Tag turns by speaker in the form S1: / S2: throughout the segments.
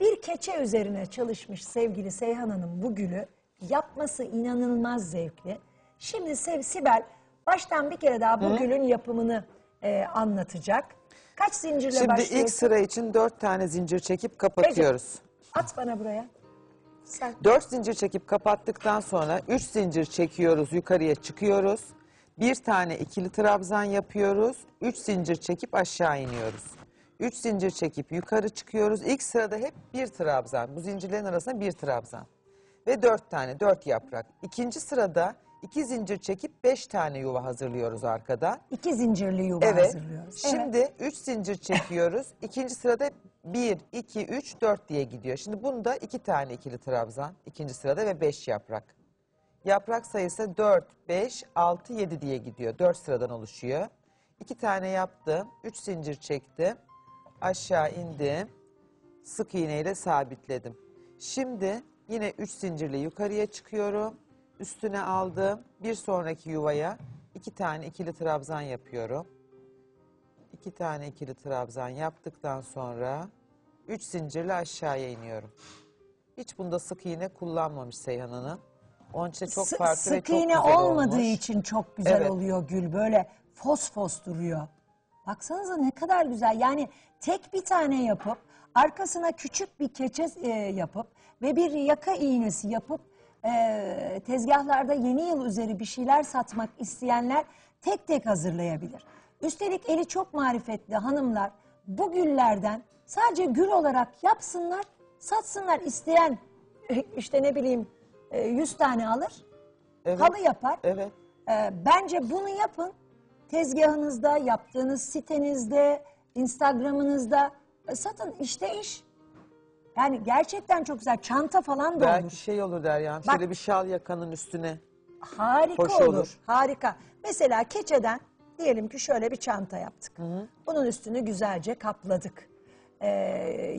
S1: Bir keçe üzerine çalışmış sevgili Seyhan Hanım bu gülü yapması inanılmaz zevkli. Şimdi Sev Sibel baştan bir kere daha bu gülün yapımını e, anlatacak. Kaç zincirle
S2: Şimdi
S1: başlıyorsun?
S2: ilk sıra için dört tane zincir çekip kapatıyoruz.
S1: At bana buraya. Sen.
S2: Dört zincir çekip kapattıktan sonra üç zincir çekiyoruz, yukarıya çıkıyoruz. Bir tane ikili trabzan yapıyoruz. Üç zincir çekip aşağı iniyoruz. Üç zincir çekip yukarı çıkıyoruz. İlk sırada hep bir trabzan. Bu zincirlerin arasında bir trabzan. Ve dört tane, dört yaprak. İkinci sırada iki zincir çekip beş tane yuva hazırlıyoruz arkada.
S1: İki zincirli yuva
S2: Evet.
S1: hazırlıyoruz.
S2: Şimdi 3 zincir çekiyoruz. İkinci sırada 1, 2, 3, 4 diye gidiyor. Şimdi bunda 2 tane ikili trabzan. ikinci sırada ve 5 yaprak. Yaprak sayısı 4, 5, 6, 7 diye gidiyor. 4 sıradan oluşuyor. 2 tane yaptım. 3 zincir çektim. Aşağı indim. Sık iğneyle sabitledim. Şimdi yine 3 zincirle yukarıya çıkıyorum. Üstüne aldım. Bir sonraki yuvaya 2 tane ikili trabzan yapıyorum. İki tane ikili trabzan yaptıktan sonra üç zincirle aşağıya iniyorum. Hiç bunda sık iğne kullanmamış Seyhan Hanım. Onun için çok
S1: Sı-
S2: farklı ve
S1: sık
S2: çok
S1: iğne
S2: güzel
S1: olmadığı
S2: olmuş.
S1: için çok güzel
S2: Evet.
S1: oluyor gül. Böyle fos fos duruyor. Baksanıza ne kadar güzel. Yani tek bir tane yapıp arkasına küçük bir keçe e, yapıp ve bir yaka iğnesi yapıp e, tezgahlarda yeni yıl üzeri bir şeyler satmak isteyenler tek tek hazırlayabilir. Üstelik eli çok marifetli hanımlar bu güllerden sadece gül olarak yapsınlar, satsınlar. İsteyen e, işte ne bileyim e, 100 tane alır,
S2: Evet.
S1: halı yapar.
S2: Evet.
S1: Ee, bence bunu yapın. Tezgahınızda, yaptığınız sitenizde, Instagram'ınızda e, satın. İşte iş. Yani gerçekten çok güzel. Çanta falan da olur.
S2: Belki şey olur Derya'm.
S1: Bak-
S2: Şöyle bir şal yakanın üstüne.
S1: Harika
S2: Hoş
S1: olur.
S2: olur.
S1: Harika. Mesela keçeden diyelim ki şöyle bir çanta yaptık. Bunun üstünü güzelce kapladık. Ee,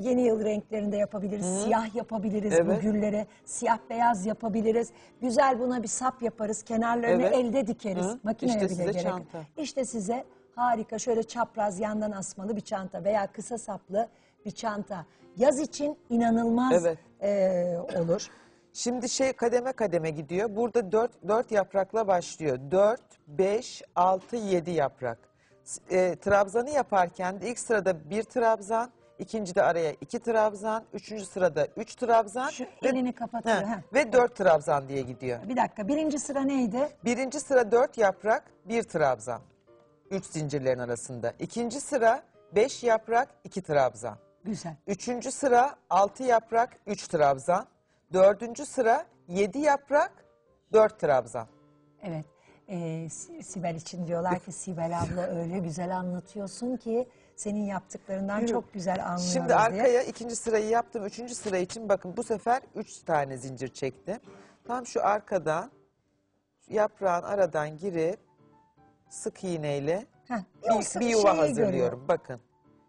S1: yeni yıl renklerinde yapabiliriz. Siyah yapabiliriz bu
S2: Evet.
S1: gülleri. Siyah beyaz yapabiliriz. Güzel buna bir sap yaparız. Kenarlarını
S2: Evet.
S1: elde dikeriz.
S2: Hı.
S1: Makineye
S2: İşte
S1: bile
S2: size
S1: gerek.
S2: çanta.
S1: İşte size harika şöyle çapraz yandan asmalı bir çanta veya kısa saplı bir çanta. Yaz için inanılmaz
S2: Evet.
S1: ee, olur.
S2: Şimdi şey kademe kademe gidiyor. Burada 4, 4 yaprakla başlıyor. 4, 5, 6, 7 yaprak. E, trabzanı yaparken de ilk sırada bir trabzan, ikincide araya iki trabzan, üçüncü sırada üç trabzan.
S1: Şu
S2: ve-
S1: elini kapatıyor,
S2: He,
S1: ha.
S2: ve dört trabzan diye gidiyor.
S1: Bir dakika birinci sıra neydi?
S2: Birinci sıra dört yaprak, bir trabzan. Üç zincirlerin arasında. İkinci sıra beş yaprak, iki trabzan.
S1: Güzel.
S2: Üçüncü sıra altı yaprak, üç trabzan. Dördüncü sıra yedi yaprak, dört trabzan.
S1: Evet. Ee, Si- Sibel için diyorlar ki Sibel abla öyle güzel anlatıyorsun ki senin yaptıklarından çok güzel anlıyoruz
S2: Şimdi
S1: diye.
S2: arkaya ikinci sırayı yaptım. Üçüncü sıra için bakın bu sefer üç tane zincir çektim. Tam şu arkadan yaprağın aradan girip sık iğneyle
S1: Heh,
S2: bir,
S1: yoksa
S2: bir yuva
S1: şeyi
S2: hazırlıyorum.
S1: görüyorum.
S2: Bakın.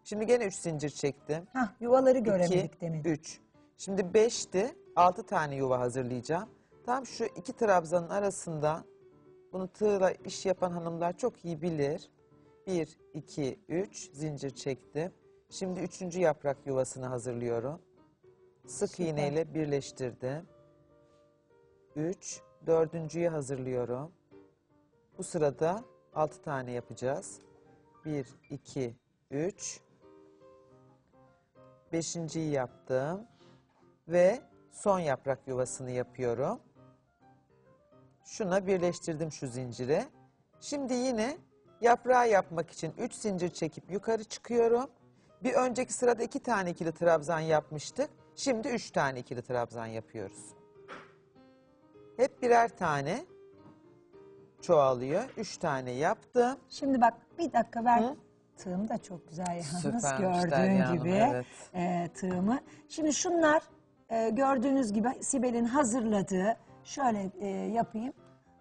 S2: Şimdi gene üç zincir çektim.
S1: Hah, yuvaları göremedik
S2: 2,
S1: demin.
S2: 3. Şimdi 5'ti. 6 tane yuva hazırlayacağım. Tam şu iki trabzanın arasından bunu tığla iş yapan hanımlar çok iyi bilir. 1, 2, 3 zincir çektim. Şimdi üçüncü yaprak yuvasını hazırlıyorum. Sık
S1: Süper.
S2: iğneyle birleştirdim. 3, dördüncüyü hazırlıyorum. Bu sırada 6 tane yapacağız. 1, 2, 3, Beşinciyi yaptım. Ve son yaprak yuvasını yapıyorum. Şuna birleştirdim şu zincire. Şimdi yine yaprağı yapmak için 3 zincir çekip yukarı çıkıyorum. Bir önceki sırada 2 tane ikili trabzan yapmıştık. Şimdi 3 tane ikili trabzan yapıyoruz. Hep birer tane çoğalıyor. 3 tane yaptım.
S1: Şimdi bak bir dakika ver.
S2: Hı?
S1: Tığım da çok güzel yalnız
S2: Süpermiş
S1: gördüğün
S2: Derya Hanım,
S1: gibi
S2: evet.
S1: e, tığımı. Şimdi şunlar e, gördüğünüz gibi Sibel'in hazırladığı şöyle e, yapayım.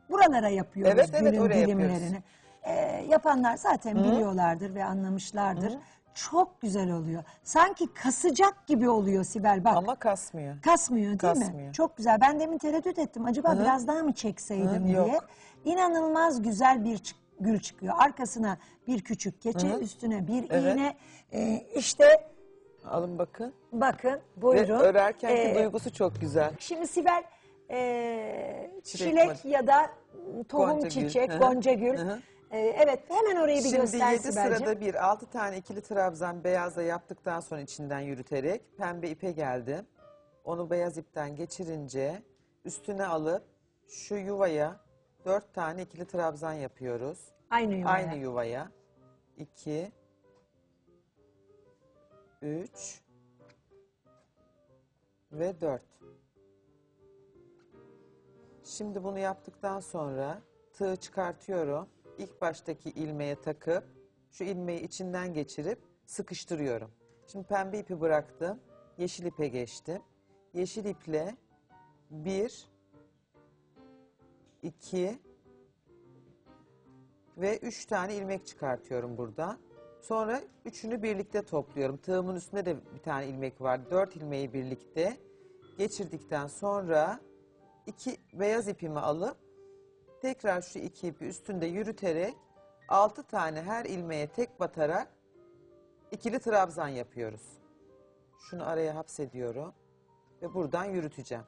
S1: Buralara yapıyoruz
S2: Evet, evet, oraya
S1: dilimlerini. E, yapanlar zaten biliyorlardır ve anlamışlardır. Çok güzel oluyor. Sanki kasacak gibi oluyor Sibel bak.
S2: Ama kasmıyor.
S1: Kasmıyor değil mi?
S2: Kasmıyor.
S1: Çok güzel. Ben demin tereddüt ettim. Acaba biraz daha mı çekseydim
S2: Hı,
S1: diye.
S2: yok.
S1: İnanılmaz güzel bir çık- gül çıkıyor. Arkasına bir küçük keçe, üstüne bir
S2: Evet.
S1: iğne. Ee, işte
S2: Alın bakın.
S1: Bakın buyurun.
S2: Ve örerkenki
S1: Ee,
S2: duygusu çok güzel.
S1: Şimdi Sibel e,
S2: Çilek
S1: çilek, ya da tohum
S2: Gonca gül.
S1: çiçek,
S2: Hı hı.
S1: gonca gül.
S2: Hı hı.
S1: E, evet hemen orayı bir
S2: Şimdi
S1: göster
S2: 7
S1: Sibel'cim.
S2: sırada bir 6 tane ikili trabzan beyazla yaptıktan sonra içinden yürüterek pembe ipe geldim. Onu beyaz ipten geçirince üstüne alıp şu yuvaya 4 tane ikili trabzan yapıyoruz.
S1: Aynı yuvaya.
S2: Aynı yuvaya. 2 3 ve 4. Şimdi bunu yaptıktan sonra tığı çıkartıyorum. İlk baştaki ilmeğe takıp şu ilmeği içinden geçirip sıkıştırıyorum. Şimdi pembe ipi bıraktım. Yeşil ipe geçtim. Yeşil iple 1 2 ve 3 tane ilmek çıkartıyorum buradan. Sonra üçünü birlikte topluyorum. Tığımın üstünde de bir tane ilmek var. 4 ilmeği birlikte geçirdikten sonra iki beyaz ipimi alıp tekrar şu iki ipi üstünde yürüterek 6 tane her ilmeğe tek batarak ikili trabzan yapıyoruz. Şunu araya hapsediyorum ve buradan yürüteceğim.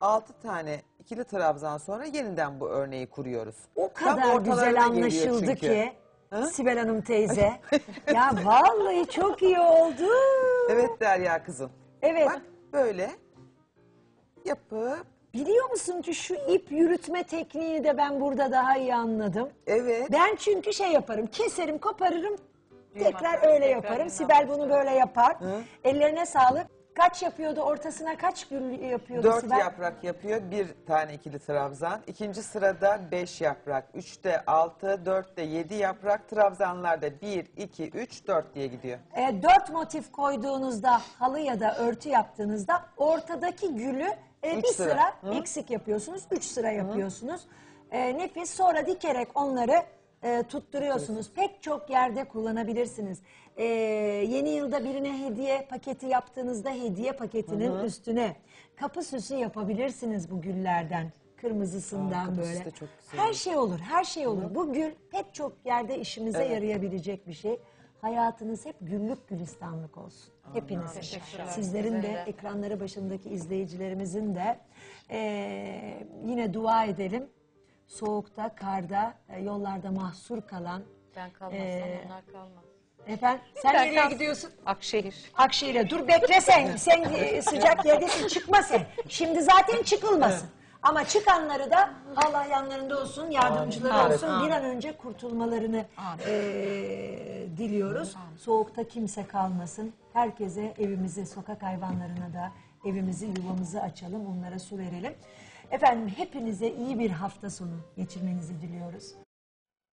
S2: 6 tane ikili trabzan sonra yeniden bu örneği kuruyoruz.
S1: O
S2: Tam
S1: kadar
S2: ortalarına
S1: güzel
S2: geliyor
S1: anlaşıldı
S2: çünkü.
S1: ki
S2: Ha?
S1: Sibel Hanım teyze. ya vallahi çok iyi oldu.
S2: Evet Derya kızım.
S1: Evet.
S2: Bak böyle yapıp
S1: Biliyor musun ki şu ip yürütme tekniğini de ben burada daha iyi anladım.
S2: evet
S1: Ben çünkü şey yaparım, keserim, koparırım, tekrar
S3: atarım,
S1: öyle
S3: tekrar
S1: yaparım.
S3: düğüm
S1: Sibel bunu böyle yapar.
S2: Hı.
S1: Ellerine sağlık. Kaç yapıyordu? Ortasına kaç gül yapıyordu
S2: dört
S1: Sibel?
S2: yaprak yapıyor. Bir tane ikili trabzan. İkinci sırada beş yaprak. Üçte altı, dörtte yedi yaprak. Trabzanlarda bir, iki, üç, dört diye gidiyor.
S1: E, dört motif koyduğunuzda, halı ya da örtü yaptığınızda ortadaki gülü e,
S2: Üç
S1: bir
S2: sıra.
S1: sıra, eksik yapıyorsunuz. Üç sıra yapıyorsunuz. E, nefis. Sonra dikerek onları e, tutturuyorsunuz. Pek çok yerde kullanabilirsiniz. E, yeni yılda birine hediye paketi yaptığınızda hediye paketinin üstüne kapı süsü yapabilirsiniz bu güllerden. Kırmızısından
S2: Aa, kapı süsü
S1: böyle.
S2: de çok güzel
S1: Her şey olur, her şey olur. Bu gül pek çok yerde işimize yarayabilecek bir şey. Hayatınız hep güllük gülistanlık olsun. Hepiniz.
S3: Teşekkürler.
S1: Sizlerin de, ekranları başındaki izleyicilerimizin de eee, yine dua edelim. Soğukta, karda, e, yollarda mahsur kalan.
S3: Ben kalmazsam
S1: Ee,
S3: onlar kalmaz.
S1: Efendim sen
S3: Ben
S1: nereye gidiyorsun?
S3: Akşehir.
S1: Akşehir'e dur bekle sen. Sen e, sıcak yerdesin çıkma sen. Şimdi zaten çıkılmasın. Ama çıkanları da Allah yanlarında olsun, yardımcıları
S2: Amin.
S1: olsun. Bir an önce kurtulmalarını e, diliyoruz. Soğukta kimse kalmasın. Herkese evimizi, sokak hayvanlarına da evimizi, yuvamızı açalım. Onlara su verelim. Efendim hepinize iyi bir hafta sonu geçirmenizi diliyoruz.